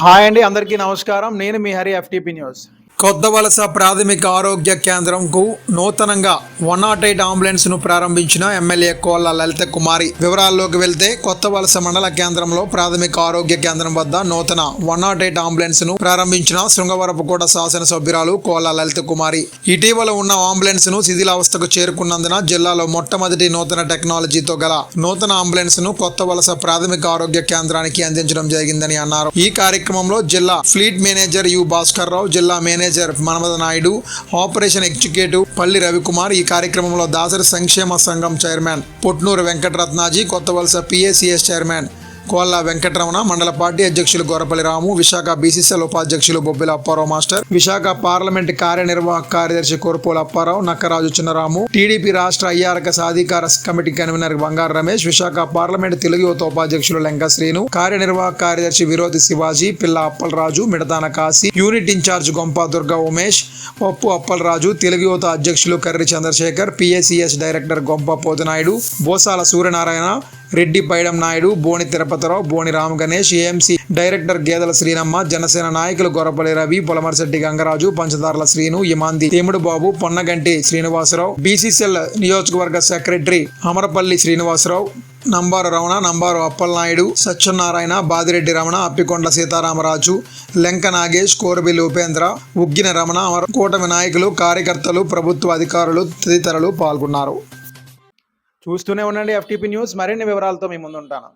Hi అండి అందరికీ నమస్కారం. నేను మీ హరి ఎఫ్టీపీ న్యూస్. కొత్త వలస ప్రాథమిక ఆరోగ్య కేంద్రంకు నూతనంగా వన్ నాట్ ఎయిట్ అంబులెన్స్ను ప్రారంభించిన ఎమ్మెల్యే కోళ్ళ లలిత కుమారి. వివరాల్లోకి వెళ్తే కొత్త వలస మండల కేంద్రంలో ప్రాథమిక ఆరోగ్య కేంద్రం వద్ద నూతన వన్ నాట్ ఎయిట్ అంబులెన్స్ను ప్రారంభించిన శృంగవరపుకోట శాసనసభ్యురాలు కోళ్ళ లలిత కుమారి. ఇటీవల ఉన్న అంబులెన్స్ను శిథిలావస్థకు చేరుకున్నందున జిల్లాలో మొట్టమొదటి నూతన టెక్నాలజీతో గల నూతన అంబులెన్స్ను కొత్త వలస ప్రాథమిక ఆరోగ్య కేంద్రానికి అందించడం జరిగిందని అన్నారు. ఈ కార్యక్రమంలో జిల్లా fleet manager U Bhaskar Rao జిల్లా manager Manmatha Naidu operation executive Palli Ravikumar ఈ కార్యక్రమంలో దాసరి సంక్షేమ సంఘం చైర్మన్ పొట్నూరు వెంకటరత్నాజీ కొత్త వలస పిఏసిఎస్ చైర్మన్ కోల్లా వెంకటరమణ మండల పార్టీ అధ్యక్షులు గోరపల్లి రాము విశాఖ బీసీసీఎల్ ఉపాధ్యక్షులు బొబ్బిల అప్పారావు మాస్టర్ విశాఖ పార్లమెంట్ కార్యనిర్వాహక కార్యదర్శి కోరపోల అప్పారావు నక్కరాజు చిన్నరాము టీడీపీ రాష్ట్ర అయ్యారక సాధికార కమిటీ కన్వీనర్ బంగారు రమేష్ విశాఖ పార్లమెంట్ తెలుగు యువత ఉపాధ్యక్షులు లెంక శ్రీను కార్యనిర్వాహక కార్యదర్శి విరోధి Shivaji Pilla Appalaraju Midatana Kashi unit in charge Gompa Durga Umesh Pappu Appalaraju Telugu యువత అధ్యక్షులు Karri Chandrasekhar PACS director Gompa Pothinaidu Bosala Suryanarayana Reddy Paidam Naidu Boni Tirupati Tirupatirao Boni Ram Ganesh AMC director Gedela Srinamma Janasena నాయకులు Gorapalli Ravi Polamarisetti Gangaraju Panchadarula Srinu Imandi Temudu Babu Ponnaganti Srinivasarao BCCL నియోజకవర్గ secretary Amarapalli Srinivasarao Nambaru Ramana Nambaru Appalanaidu Satyanarayana Badireddy Ramana Appikonda Sitaramaraju Lenka Nagesh Korabilli Upendra Uggina Ramana కూటమి నాయకులు కార్యకర్తలు ప్రభుత్వ అధికారులు తదితరులు పాల్గొన్నారు. చూస్తూనే ఉండండి ఎఫ్టీపీ న్యూస్. మరిన్ని వివరాలతో మీ ముందుంటాను.